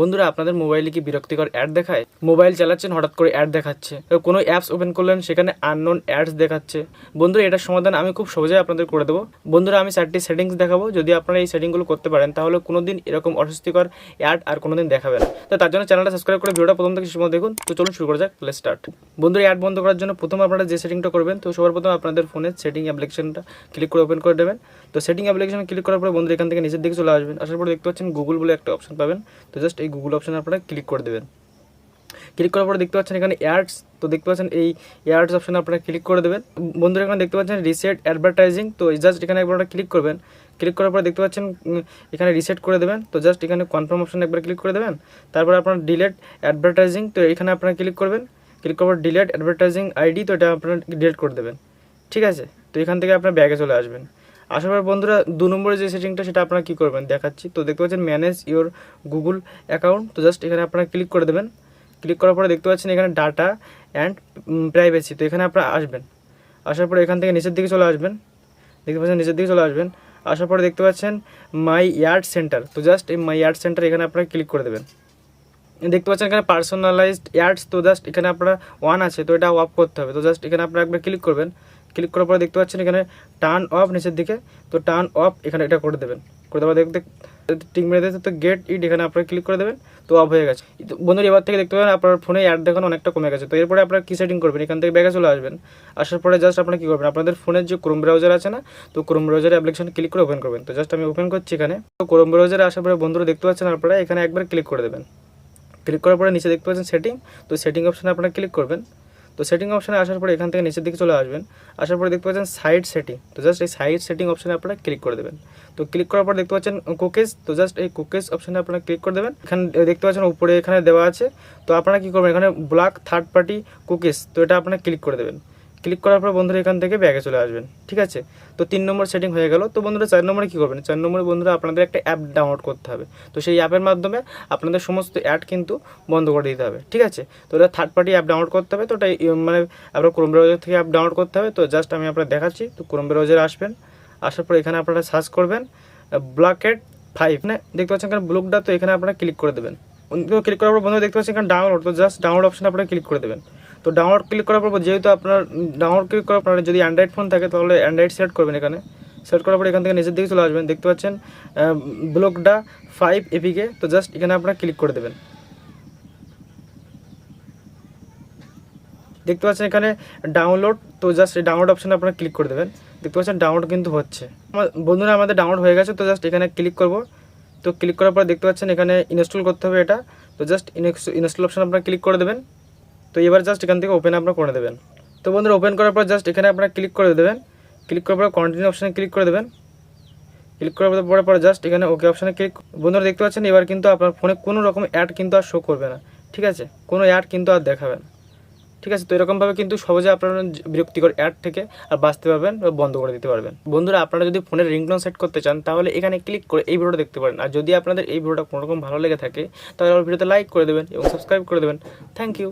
বন্ধুরা, আপনাদের মোবাইলে কি বিরক্তিকর অ্যাড দেখায়? মোবাইল চালাচ্ছেন, হঠাৎ করে অ্যাড দেখাচ্ছে। কোনো অ্যাপস ওপেন করলেন, সেখানে আননোন অ্যাডস দেখাচ্ছে। বন্ধুরা, এটার সমাধান আমি খুব সহজেই আপনাদের করে দেবো। বন্ধুরা, আমি চারটি সেটিংস দেখাবো। যদি আপনারা এই সেটিংগুলো করতে পারেন, তাহলে কোনোদিন এরকম অস্বস্তিকর অ্যাড আর কোনোদিন দেখাবে না। তো তার জন্য চ্যানেলটা সাবস্ক্রাইব করে ভিডিওটা প্রথম থেকে সময় দেখুন। তো চলুন শুরু করা যাক লেট স্টার্ট বন্ধুরা অ্যাড বন্ধ করার জন্য প্রথম আপনারা যে সেটিংটা করবেন, তো সবার প্রথম আপনাদের ফোনের সেটিং অ্যাপ্লিকেশনটা ক্লিক করে ওপেন করে দেবেন। তো সেটিং অ্যাপ্লিকেশন ক্লিক করার পরে বন্ধুরা এখান থেকে নিচের দিকে চলে আসবেন। আসার পরে দেখতে পাচ্ছেন গুগল বলে একটা অপশন পাবেন। তো জাস্ট এই গুগল অপশন আপনারা ক্লিক করে দেবেন। ক্লিক করার পরে দেখতে পাচ্ছেন এখানে অ্যাডস তো দেখতে পাচ্ছেন এই অ্যাডস অপশনে আপনারা ক্লিক করে দেবেন। বন্ধুরা, এখানে দেখতে পাচ্ছেন রিসেট অ্যাডভার্টাইজিং তো জাস্ট এখানে একবার ক্লিক করবেন। ক্লিক করার পরে দেখতে পাচ্ছেন এখানে রিসেট করে দেবেন। তো জাস্ট এখানে কনফার্ম অপশনে একবার ক্লিক করে দেবেন। তারপর আপনার ডিলেট অ্যাডভার্টাইজিং তো এখানে আপনারা ক্লিক করবেন। ক্লিক করার পর ডিলেট অ্যাডভার্টাইজিং আইডি তো এটা আপনারা ডিলেট করে দেবেন। ঠিক আছে? তো এখান থেকে আপনার ব্যাগে চলে আসবেন। আসার পর বন্ধুরা দু নম্বরে যে সেটিংটা সেটা আপনারা কী করবেন? দেখাচ্ছি। তো দেখতে পাচ্ছেন ম্যানেজ ইওর গুগল অ্যাকাউন্ট তো জাস্ট এখানে আপনারা ক্লিক করে দেবেন। ক্লিক করার পরে দেখতে পাচ্ছেন এখানে ডাটা অ্যান্ড প্রাইভেসি তো এখানে আপনারা আসবেন। আসার পরে এখান থেকে নিচের দিকে চলে আসবেন। দেখতে পাচ্ছেন, নিচের দিকে চলে আসবেন। আসার পরে দেখতে পাচ্ছেন মাই ইয়ার্ড সেন্টার তো জাস্ট এই মাই ইয়ার্ড সেন্টার এখানে আপনারা ক্লিক করে দেবেন। দেখতে পাচ্ছেন এখানে পার্সোনালাইজড অ্যাডস তো জাস্ট এখানে আপনারা ওয়ান আছে, তো এটা অফ করতে হবে। তো জাস্ট এখানে আপনারা একবার ক্লিক করবেন। ক্লিক করার পরে দেখতে পাচ্ছেন এখানে টার্ন অফ নিচের দিকে, তো টার্ন অফ এখানে এটা করে দেবেন। করে দেওয়া দেখতে টিক মেরে দিতে তো গেট ইট এখানে আপনারা ক্লিক করে দেবেন, তো অফ হয়ে গেছে। বন্ধুরা, এবার থেকে দেখতে পাবেন আপনার ফোনে অ্যাড দেখানো অনেকটা কমে গেছে। তো এরপরে আপনারা কী সেটিং করবেন? এখান থেকে ব্যাগে চলে আসবেন। আসার পরে জাস্ট আপনারা কী করবেন? আপনাদের ফোনের যে ক্রোম ব্রাউজার আছে না, তো ক্রোম ব্রাউজার অ্যাপ্লিকেশন ক্লিক করে ওপেন করবেন। তো জাস্ট আমি ওপেন করছি এখানে। তো ক্রোম ব্রাউজারে আসার পরে বন্ধুরা, দেখতে পাচ্ছেন আপনারা এখানে একবার ক্লিক করে দেবেন। ক্লিক করার পরে নিচে দেখতে পাচ্ছেন সেটিং তো সেটিং অপশানে আপনারা ক্লিক করবেন। তো সেটিং অপশানে আসার পরে এখান থেকে নিচের দিকে চলে আসবেন। আসার পরে দেখতে পাচ্ছেন সাইড সেটিং তো জাস্ট এই সাইড সেটিং অপশানে আপনারা ক্লিক করে দেবেন। তো ক্লিক করার পর দেখতে পাচ্ছেন কুকেজ তো জাস্ট এই কুকেজ অপশানে আপনারা ক্লিক করে দেবেন। এখানে দেখতে পাচ্ছেন উপরে এখানে দেওয়া আছে। তো আপনারা কী করবেন? এখানে ব্ল্যাক থার্ড পার্টি কুকিজ তো এটা আপনারা ক্লিক করে দেবেন। ক্লিক করার পর বন্ধুরা এখান থেকে ব্যাগে চলে আসবেন, ঠিক আছে? তো তিন নম্বর সেটিং হয়ে গেল। তো বন্ধুরা চার নম্বরে কী করবেন? চার নম্বরে বন্ধুরা আপনাদের একটা অ্যাপ ডাউনলোড করতে হবে। তো সেই অ্যাপের মাধ্যমে আপনাদের সমস্ত অ্যাড কিন্তু বন্ধ করে দিতে হবে, ঠিক আছে? তো ওটা থার্ড পার্টি অ্যাপ ডাউনলোড করতে হবে। তো ওটা মানে আপনার ক্রোম ব্রাউজার থেকে অ্যাপ ডাউনলোড করতে হবে। তো জাস্ট আমি আপনার দেখাচ্ছি। তো ক্রোম ব্রাউজারে আসবেন। আসার পর এখানে আপনারা সার্চ করবেন ব্লকেট ফাইভ মানে দেখতে পাচ্ছেন এখানে ব্লকটা তো এখানে আপনারা ক্লিক করে দেবেন। ক্লিক করার পর বন্ধু দেখতে পাচ্ছেন এখানে ডাউনলোড তো জাস্ট ডাউনলোড অপশন আপনারা ক্লিক করে দেবেন। তো ডাউনলোড ক্লিক করার পর যেহেতু আপনার ডাউনলোড ক্লিক করার পর যদি অ্যান্ড্রয়েড ফোন থাকে তাহলে অ্যান্ড্রয়েড সিলেক্ট করবেন এখানে। সিলেক্ট করার পর এখান থেকে নিচের দিকে চলে আসবেন। দেখতে পাচ্ছেন ব্লকডা ফাইভ এপিকে তো জাস্ট এখানে আপনারা ক্লিক করে দেবেন। দেখতে পাচ্ছেন এখানে ডাউনলোড তো জাস্ট এই ডাউনলোড অপশানে আপনারা ক্লিক করে দেবেন। দেখতে পাচ্ছেন ডাউনলোড কিন্তু হচ্ছে। আমার বন্ধুরা আমাদের ডাউনলোড হয়ে গেছে, তো জাস্ট এখানে ক্লিক করব। তো ক্লিক করার পর দেখতে পাচ্ছেন এখানে ইনস্টল করতে হবে এটা। তো জাস্ট ইনস্টল অপশান আপনারা ক্লিক করে দেবেন। তো এবার জাস্ট এখান থেকে ওপেন আপনারা করে দেবেন তো বন্ধুরা ওপেন করার পর জাস্ট এখানে আপনারা ক্লিক করে দেবেন। ক্লিক করার পর কন্টিনিউ অপশানে ক্লিক করে দেবেন। ক্লিক করার পরে পরে জাস্ট এখানে ওকে অপশানে ক্লিক বন্ধুরা, দেখতে পাচ্ছেন এবার কিন্তু আপনার ফোনে কোনো রকম অ্যাড কিন্তু আর শো করবে না। ঠিক আছে? কোনো অ্যাড কিন্তু আর দেখাবে না। ঠিক আছে? তো এরকমভাবে কিন্তু সহজে আপনারা বিরক্তিকর অ্যাড থেকে আর বাঁচতে পারবেন বা বন্ধ করে দিতে পারবেন। বন্ধুরা, আপনারা যদি ফোনের রিংটোন সেট করতে চান, তাহলে এখানে ক্লিক করে এই ভিডিওটা দেখতে পারেন। আর যদি আপনাদের এই ভিডিওটা কোনো রকম ভালো লেগে থাকে, তাহলে ভিডিওতে লাইক করে দেবেন এবং সাবস্ক্রাইব করে দেবেন। Thank you